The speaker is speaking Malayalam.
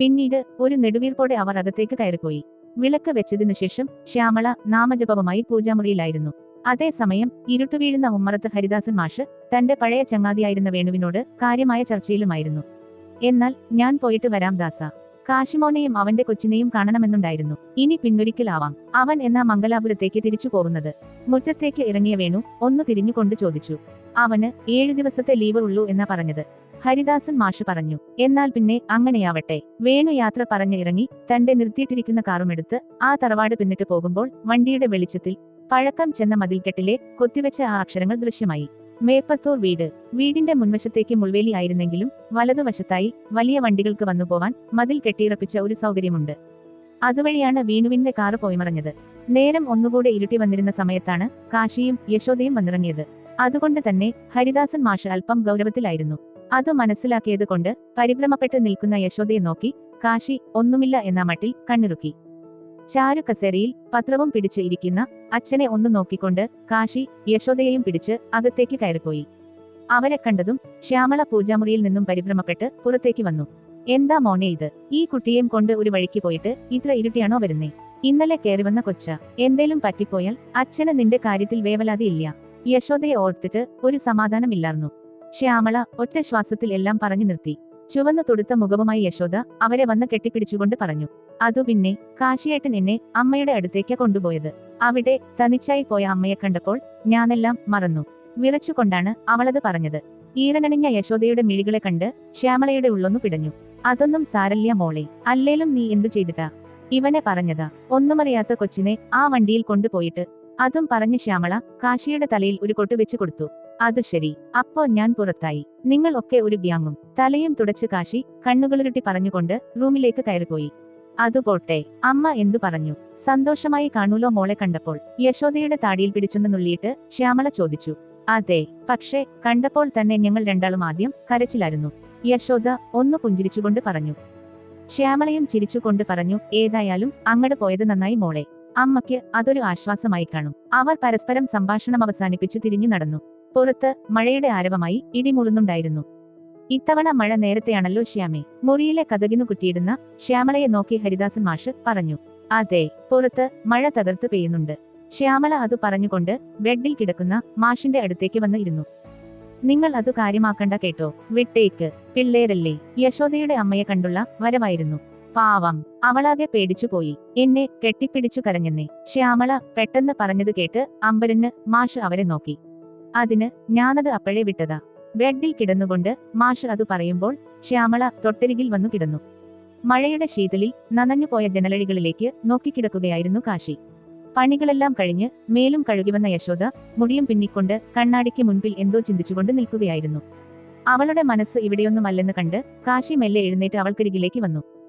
പിന്നീട് ഒരു നെടുവീർപ്പോടെ അവർ അകത്തേക്ക് കയറിപ്പോയി. വിളക്ക് വെച്ചതിനു ശേഷം ശ്യാമള നാമജപവുമായി പൂജാമുറിയിലായിരുന്നു. അതേസമയം ഇരുട്ടുവീഴുന്ന ഉമ്മറത്ത് ഹരിദാസൻ മാഷ് തന്റെ പഴയ ചങ്ങാതിയായിരുന്ന വേണുവിനോട് കാര്യമായ ചർച്ചയിലുമായിരുന്നു. എന്നാൽ ഞാൻ പോയിട്ട് വരാം ദാസ. കാശിമോനെയും അവന്റെ കൊച്ചിനെയും കാണണമെന്നുണ്ടായിരുന്നു. ഇനി പിന്നൊരിക്കലാവാം അവൻ എന്ന മംഗലാപുരത്തേക്ക് തിരിച്ചു പോകുന്നത്? മുറ്റത്തേക്ക് ഇറങ്ങിയ വേണു ഒന്ന് തിരിഞ്ഞുകൊണ്ട് ചോദിച്ചു. അവന് ഏഴു ദിവസത്തെ ലീവ് ഉള്ളൂ എന്നാ പറഞ്ഞത്. ഹരിദാസൻ മാഷ് പറഞ്ഞു എന്നാൽ പിന്നെ അങ്ങനെയാവട്ടെ. വേണു യാത്ര പറഞ്ഞിറങ്ങി തന്റെ നിർത്തിയിട്ടിരിക്കുന്ന കാറുമെടുത്ത് ആ തറവാട് പിന്നിട്ട് പോകുമ്പോൾ വണ്ടിയുടെ വെളിച്ചത്തിൽ പഴക്കം ചെന്ന മതിൽക്കെട്ടിലെ കൊത്തിവെച്ച ആ അക്ഷരങ്ങൾ ദൃശ്യമായി. മേപ്പത്തൂർ വീട്. വീടിന്റെ മുൻവശത്തേക്ക് മുൾവേലി ആയിരുന്നെങ്കിലും വലതുവശത്തായി വലിയ വണ്ടികൾക്ക് വന്നുപോവാൻ മതിൽ കെട്ടിയിറപ്പിച്ച ഒരു സൗകര്യമുണ്ട്. അതുവഴിയാണ് വീണുവിന്റെ കാറ് പോയിമറഞ്ഞത്. നേരം ഒന്നുകൂടെ ഇരുട്ടി വന്നിരുന്ന സമയത്താണ് കാശിയും യശോദയും വന്നിറങ്ങിയത്. അതുകൊണ്ട് തന്നെ ഹരിദാസൻ മാഷ് അല്പം ഗൗരവത്തിലായിരുന്നു. അത് മനസ്സിലാക്കിയത് കൊണ്ട് പരിഭ്രമപ്പെട്ട് നിൽക്കുന്ന യശോദയെ നോക്കി കാശി ഒന്നുമില്ല എന്ന മട്ടിൽ കണ്ണിറുക്കി. ചാരു കസേരയിൽ പത്രവും പിടിച്ച് ഇരിക്കുന്ന അച്ഛനെ ഒന്ന് നോക്കിക്കൊണ്ട് കാശി യശോദയെയും പിടിച്ച് അകത്തേക്ക് കയറിപ്പോയി. അവരെ കണ്ടതും ശ്യാമള പൂജാമുറിയിൽ നിന്നും പരിഭ്രമപ്പെട്ട് പുറത്തേക്ക് വന്നു. എന്താ മോനെ ഇത്? ഈ കുട്ടിയെയും കൊണ്ട് ഒരു വഴിക്ക് പോയിട്ട് ഇത്ര ഇരുട്ടിയാണോ വരുന്നേ? ഇന്നലെ കയറി വന്ന കൊച്ച എന്തേലും പറ്റിപ്പോയാൽ അച്ഛന് നിന്റെ കാര്യത്തിൽ വേവലാതിയില്ല യശോദയെ ഓർത്തിട്ട് ഒരു സമാധാനമില്ലായിരുന്നു ശ്യാമള ഒറ്റ ശ്വാസത്തിൽ എല്ലാം പറഞ്ഞു നിർത്തി. ചുവന്നു തൊടുത്ത മുഖവുമായി യശോദ അവരെ വന്ന് കെട്ടിപ്പിടിച്ചുകൊണ്ട് പറഞ്ഞു. അതു പിന്നെ കാശിയേട്ടൻ എന്നെ അമ്മയുടെ അടുത്തേക്ക് കൊണ്ടുപോയത്. അവിടെ തനിച്ചായി പോയ അമ്മയെ കണ്ടപ്പോൾ ഞാനെല്ലാം മറന്നു. വിറച്ചുകൊണ്ടാണ് അവളത് പറഞ്ഞത്. ഈരനണിഞ്ഞ യശോദയുടെ മിഴികളെ കണ്ട് ശ്യാമളയുടെ ഉള്ളൊന്നു പിടഞ്ഞു. അതൊന്നും സാരല്യ മോളെ. അല്ലേലും നീ എന്തു ചെയ്തിട്ടാ? ഇവനെ പറഞ്ഞതാ. ഒന്നുമറിയാത്ത കൊച്ചിനെ ആ വണ്ടിയിൽ കൊണ്ടുപോയിട്ട് അതും പറഞ്ഞ് ശ്യാമള കാശിയുടെ തലയിൽ ഒരു കൊട്ട് വെച്ചു കൊടുത്തു. അത് ശരി. അപ്പോ ഞാൻ പുറത്തായി. നിങ്ങൾ ഒക്കെ ഒരു ഗ്യാങ്ങും. തലയും തുടച്ചു കാശി കണ്ണുകളുരുട്ടി പറഞ്ഞുകൊണ്ട് റൂമിലേക്ക് കയറിപ്പോയി. അതുപോട്ടെ അമ്മ എന്തു പറഞ്ഞു? സന്തോഷമായി കാണൂലോ മോളെ കണ്ടപ്പോൾ? യശോദയുടെ താടിയിൽ പിടിച്ചൊന്ന് നുള്ളിയിട്ട് ശ്യാമള ചോദിച്ചു. അതെ. പക്ഷേ കണ്ടപ്പോൾ തന്നെ ഞങ്ങൾ രണ്ടാളും ആദ്യം കരച്ചിലായിരുന്നു. യശോദ ഒന്ന് പുഞ്ചിരിച്ചുകൊണ്ട് പറഞ്ഞു. ശ്യാമളയും ചിരിച്ചുകൊണ്ട് പറഞ്ഞു ഏതായാലും അങ്ങട് പോയത് നന്നായി മോളെ. അമ്മയ്ക്ക് അതൊരു ആശ്വാസമായി കാണും. അവർ പരസ്പരം സംഭാഷണം അവസാനിപ്പിച്ചു തിരിഞ്ഞു നടന്നു. പുറത്ത് മഴയുടെ ആരവമായി ഇടിമുറുന്നുണ്ടായിരുന്നു ഇത്തവണ മഴ നേരത്തെയാണല്ലോ ശ്യാമേ. മുറിയിലെ കഥകിനു കുറ്റിയിടുന്ന ശ്യാമളയെ നോക്കി ഹരിദാസൻ മാഷ് പറഞ്ഞു അതെ പുറത്ത് മഴ തകർത്ത് പെയ്യുന്നുണ്ട്. ശ്യാമള അത് പറഞ്ഞുകൊണ്ട് ബെഡിൽ കിടക്കുന്ന മാഷിന്റെ അടുത്തേക്ക് വന്ന് ഇരുന്നു നിങ്ങൾ അത് കാര്യമാക്കണ്ട കേട്ടോ. വിട്ടേക്ക്. പിള്ളേരല്ലേ. യശോദയുടെ അമ്മയെ കണ്ടുള്ള വരവായിരുന്നു. പാവം. അവളാകെ പേടിച്ചുപോയി എന്നെ കെട്ടിപ്പിടിച്ചു കരഞ്ഞെന്നേ. ശ്യാമള പെട്ടെന്ന് പറഞ്ഞത് കേട്ട് അമ്പരന് മാഷ് അവരെ നോക്കി. അതിന് ഞാനത് അപ്പോഴേ വിട്ടതാ. ബെഡിൽ കിടന്നുകൊണ്ട് മാഷ് അതു പറയുമ്പോൾ ശ്യാമള തൊട്ടരികിൽ വന്നു കിടന്നു. മഴയുടെ ശീതലിൽ നനഞ്ഞുപോയ ജനലഴികളിലേക്ക് നോക്കിക്കിടക്കുകയായിരുന്നു കാശി. പണികളെല്ലാം കഴിഞ്ഞ് മേലും കഴുകിവന്ന യശോദ മുടിയും പിന്നിക്കൊണ്ട് കണ്ണാടിക്ക് മുൻപിൽ എന്തോ ചിന്തിച്ചുകൊണ്ട് നിൽക്കുകയായിരുന്നു. അവളുടെ മനസ്സ് ഇവിടെയൊന്നുമല്ലെന്ന് കണ്ട് കാശി മെല്ലെ എഴുന്നേറ്റ് അവൾക്കരികിലേക്ക് വന്നു.